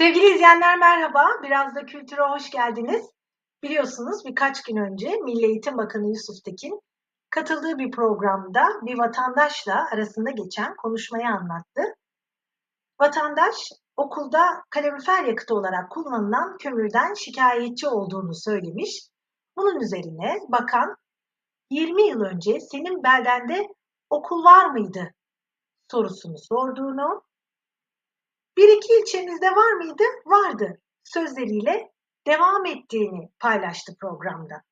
Sevgili izleyenler merhaba. Biraz da kültüre hoş geldiniz. Biliyorsunuz birkaç gün önce Milli Eğitim Bakanı Yusuf Tekin katıldığı bir programda bir vatandaşla arasında geçen konuşmayı anlattı. Vatandaş okulda kalorifer yakıtı olarak kullanılan kömürden şikayetçi olduğunu söylemiş. Bunun üzerine bakan 20 yıl önce senin beldende okul var mıydı sorusunu sorduğunu bir iki ilçemizde var mıydı? Vardı. Sözleriyle devam ettiğini paylaştı programda.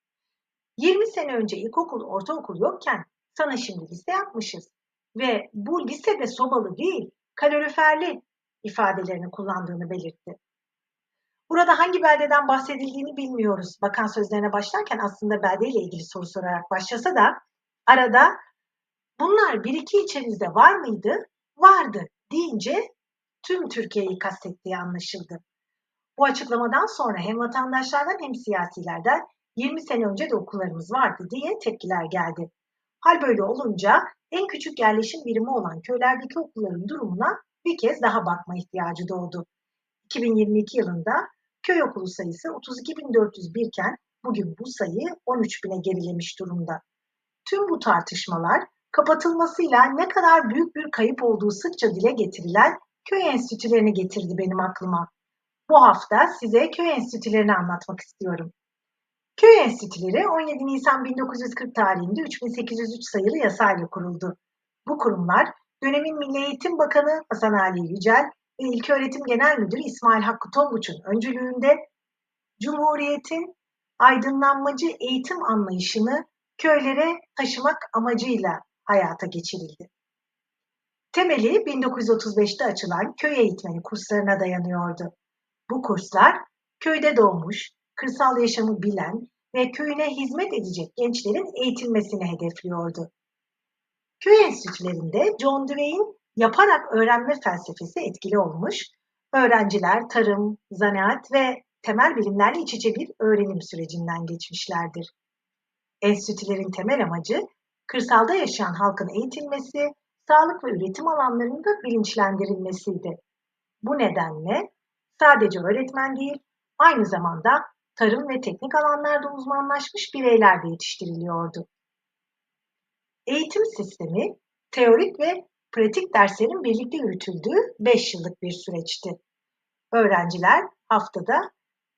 20 sene önce ilkokul, ortaokul yokken sana şimdi lise yapmışız. Ve bu lisede sobalı değil, kaloriferli ifadelerini kullandığını belirtti. Burada hangi beldeden bahsedildiğini bilmiyoruz. Bakan sözlerine başlarken aslında beldeyle ilgili soru sorarak başlasa da arada bunlar bir iki ilçemizde var mıydı? Vardı deyince tüm Türkiye'yi kastettiği anlaşıldı. Bu açıklamadan sonra hem vatandaşlardan hem siyasilerden 20 sene önce de okullarımız vardı diye tepkiler geldi. Hal böyle olunca en küçük yerleşim birimi olan köylerdeki okulların durumuna bir kez daha bakma ihtiyacı doğdu. 2022 yılında köy okulu sayısı 32.401 iken bugün bu sayı 13.000'e gerilemiş durumda. Tüm bu tartışmalar kapatılmasıyla ne kadar büyük bir kayıp olduğu sıkça dile getirilen köy enstitülerini getirdi benim aklıma. Bu hafta size köy enstitülerini anlatmak istiyorum. Köy enstitüleri 17 Nisan 1940 tarihinde 3803 sayılı yasayla kuruldu. Bu kurumlar dönemin Milli Eğitim Bakanı Hasan Ali Yücel ve İlköğretim Genel Müdürü İsmail Hakkı Tonguç'un öncülüğünde Cumhuriyet'in aydınlanmacı eğitim anlayışını köylere taşımak amacıyla hayata geçirildi. Temeli 1935'te açılan köy eğitmeni kurslarına dayanıyordu. Bu kurslar köyde doğmuş, kırsal yaşamı bilen ve köyüne hizmet edecek gençlerin eğitilmesini hedefliyordu. Köy enstitülerinde John Dewey'in yaparak öğrenme felsefesi etkili olmuş, öğrenciler tarım, zanaat ve temel bilimlerle iç içe bir öğrenim sürecinden geçmişlerdir. Enstitülerin temel amacı kırsalda yaşayan halkın eğitilmesi, sağlık ve üretim alanlarında bilinçlendirilmesiydi. Bu nedenle sadece öğretmen değil, aynı zamanda tarım ve teknik alanlarda uzmanlaşmış bireyler de yetiştiriliyordu. Eğitim sistemi, teorik ve pratik derslerin birlikte yürütüldüğü 5 yıllık bir süreçti. Öğrenciler haftada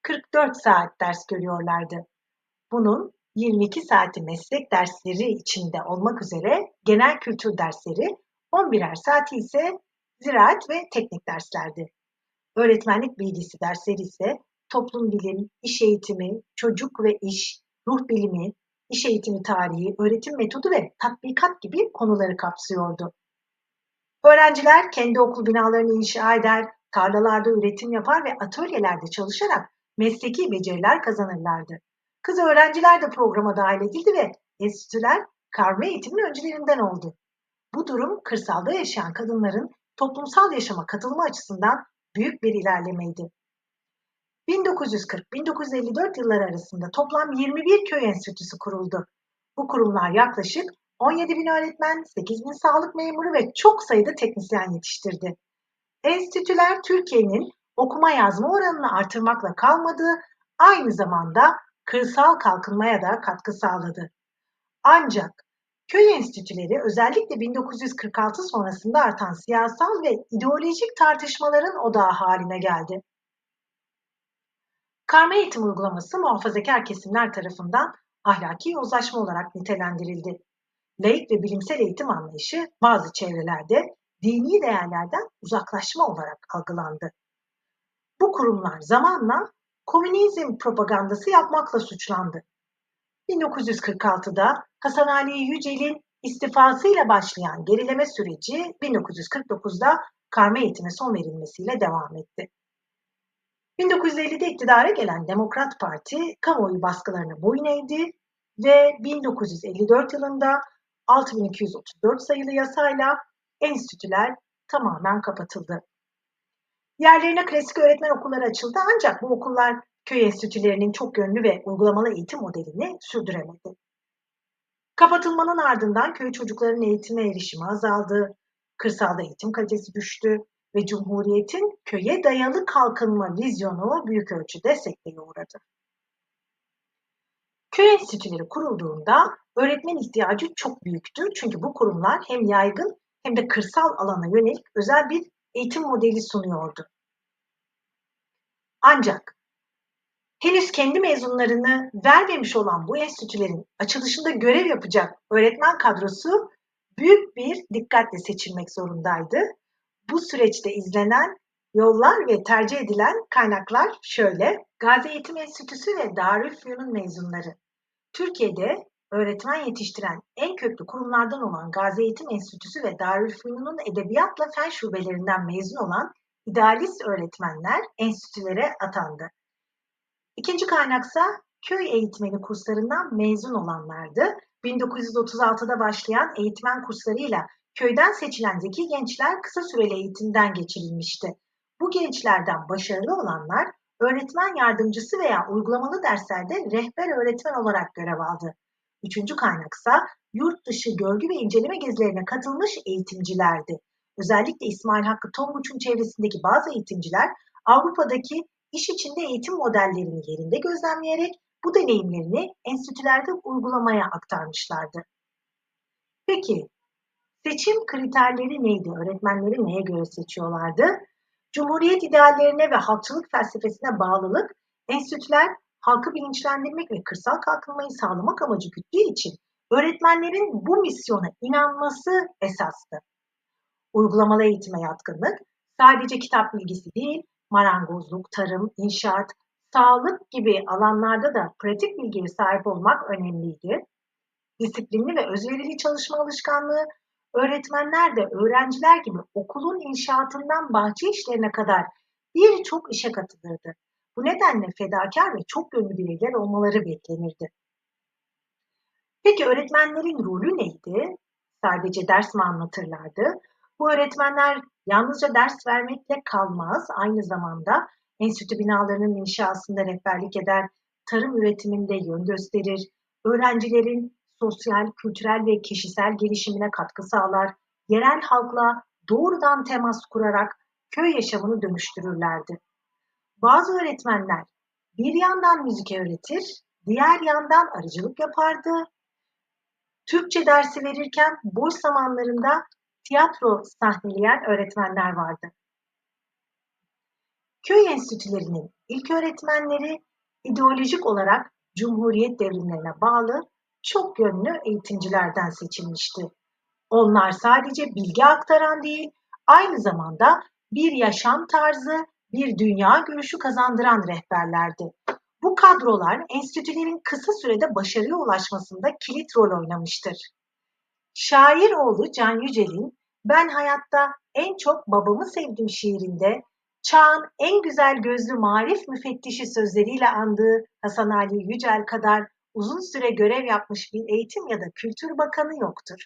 44 saat ders görüyorlardı. Bunun 22 saati meslek dersleri içinde olmak üzere genel kültür dersleri, 11'er saati ise ziraat ve teknik derslerdi. Öğretmenlik bilgisi dersleri ise toplum bilim, iş eğitimi, çocuk ve iş, ruh bilimi, iş eğitimi tarihi, öğretim metodu ve tatbikat gibi konuları kapsıyordu. Öğrenciler kendi okul binalarını inşa eder, tarlalarda üretim yapar ve atölyelerde çalışarak mesleki beceriler kazanırlardı. Kız öğrenciler de programa dahil edildi ve enstitüler karma eğitimin öncülerinden oldu. Bu durum kırsalda yaşayan kadınların toplumsal yaşama katılma açısından büyük bir ilerlemeydi. 1940-1954 yılları arasında toplam 21 köy enstitüsü kuruldu. Bu kurumlar yaklaşık 17 bin öğretmen, 8 bin sağlık memuru ve çok sayıda teknisyen yetiştirdi. Enstitüler Türkiye'nin okuma yazma oranını artırmakla kalmadığı, aynı zamanda kırsal kalkınmaya da katkı sağladı. Ancak köy enstitüleri özellikle 1946 sonrasında artan siyasal ve ideolojik tartışmaların odağı haline geldi. Karma eğitim uygulaması muhafazakar kesimler tarafından ahlaki yozlaşma olarak nitelendirildi. Laik ve bilimsel eğitim anlayışı bazı çevrelerde dini değerlerden uzaklaşma olarak algılandı. Bu kurumlar zamanla komünizm propagandası yapmakla suçlandı. 1946'da Hasan Ali Yücel'in istifasıyla başlayan gerileme süreci 1949'da karma eğitime son verilmesiyle devam etti. 1950'de iktidara gelen Demokrat Parti kamuoyu baskılarına boyun eğdi ve 1954 yılında 6234 sayılı yasayla enstitüler tamamen kapatıldı. Yerlerine klasik öğretmen okulları açıldı ancak bu okullar köy enstitülerinin çok yönlü ve uygulamalı eğitim modelini sürdüremedi. Kapatılmanın ardından köy çocuklarının eğitime erişimi azaldı, kırsalda eğitim kalitesi düştü, ve Cumhuriyet'in köye dayalı kalkınma vizyonu büyük ölçüde sekteye uğradı. Köy enstitüleri kurulduğunda öğretmen ihtiyacı çok büyüktü. Çünkü bu kurumlar hem yaygın hem de kırsal alana yönelik özel bir eğitim modeli sunuyordu. Ancak henüz kendi mezunlarını vermemiş olan bu enstitülerin açılışında görev yapacak öğretmen kadrosu büyük bir dikkatle seçilmek zorundaydı. Bu süreçte izlenen yollar ve tercih edilen kaynaklar şöyle. Gazi Eğitim Enstitüsü ve Darülfünun mezunları. Türkiye'de öğretmen yetiştiren en köklü kurumlardan olan Gazi Eğitim Enstitüsü ve Darülfünun'un edebiyatla fen şubelerinden mezun olan idealist öğretmenler enstitülere atandı. İkinci kaynaksa köy eğitmeni kurslarından mezun olanlardı. 1936'da başlayan eğitmen kurslarıyla köyden seçilen zeki gençler kısa süreli eğitimden geçirilmişti. Bu gençlerden başarılı olanlar öğretmen yardımcısı veya uygulamalı derslerde rehber öğretmen olarak görev aldı. Üçüncü kaynaksa yurt dışı görgü ve inceleme gezilerine katılmış eğitimcilerdi. Özellikle İsmail Hakkı Tonguç'un çevresindeki bazı eğitimciler Avrupa'daki iş içinde eğitim modellerini yerinde gözlemleyerek bu deneyimlerini enstitülerde uygulamaya aktarmışlardı. Peki seçim kriterleri neydi? Öğretmenleri neye göre seçiyorlardı? Cumhuriyet ideallerine ve halkçılık felsefesine bağlılık, enstitüler halkı bilinçlendirmek ve kırsal kalkınmayı sağlamak amacı güttüğü için öğretmenlerin bu misyona inanması esastı. Uygulamalı eğitime yatkınlık sadece kitap bilgisi değil, marangozluk, tarım, inşaat, sağlık gibi alanlarda da pratik bilgiye sahip olmak önemliydi. Disiplinli ve özverili çalışma alışkanlığı, öğretmenler de öğrenciler gibi okulun inşaatından bahçe işlerine kadar birçok işe katılırdı. Bu nedenle fedakar ve çok yönlü bireyler olmaları beklenirdi. Peki öğretmenlerin rolü neydi? Sadece ders mi anlatırlardı? Bu öğretmenler yalnızca ders vermekle kalmaz, aynı zamanda enstitü binalarının inşasında rehberlik eder, tarım üretiminde yön gösterir, öğrencilerin sosyal, kültürel ve kişisel gelişimine katkı sağlar, yerel halkla doğrudan temas kurarak köy yaşamını dönüştürürlerdi. Bazı öğretmenler bir yandan müzik öğretir, diğer yandan arıcılık yapardı. Türkçe dersi verirken boş zamanlarında tiyatro sahneleyen öğretmenler vardı. Köy enstitülerinin ilk öğretmenleri ideolojik olarak Cumhuriyet devrimlerine bağlı çok yönlü eğitimcilerden seçilmişti. Onlar sadece bilgi aktaran değil, aynı zamanda bir yaşam tarzı, bir dünya görüşü kazandıran rehberlerdi. Bu kadrolar enstitülerin kısa sürede başarıya ulaşmasında kilit rol oynamıştır. Şair oğlu Can Yücel'in Ben hayatta en çok babamı sevdim şiirinde çağın en güzel gözlü marif müfettişi sözleriyle andığı Hasan Ali Yücel kadar uzun süre görev yapmış bir eğitim ya da kültür bakanı yoktur.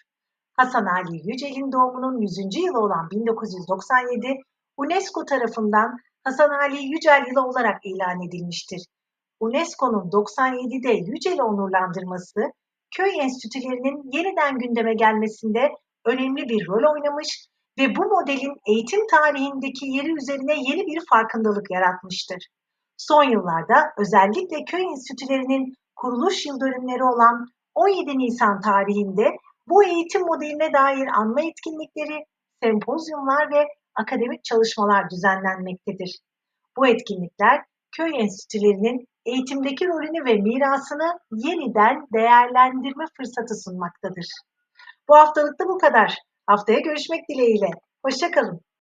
Hasan Ali Yücel'in doğumunun 100. yılı olan 1997 UNESCO tarafından Hasan Ali Yücel yılı olarak ilan edilmiştir. UNESCO'nun 97'de Yücel'i onurlandırması, köy enstitülerinin yeniden gündeme gelmesinde önemli bir rol oynamış ve bu modelin eğitim tarihindeki yeri üzerine yeni bir farkındalık yaratmıştır. Son yıllarda özellikle köy enstitülerinin kuruluş yıl dönümleri olan 17 Nisan tarihinde bu eğitim modeline dair anma etkinlikleri, sempozyumlar ve akademik çalışmalar düzenlenmektedir. Bu etkinlikler köy enstitülerinin eğitimdeki rolünü ve mirasını yeniden değerlendirme fırsatı sunmaktadır. Bu haftalık da bu kadar. Haftaya görüşmek dileğiyle. Hoşçakalın.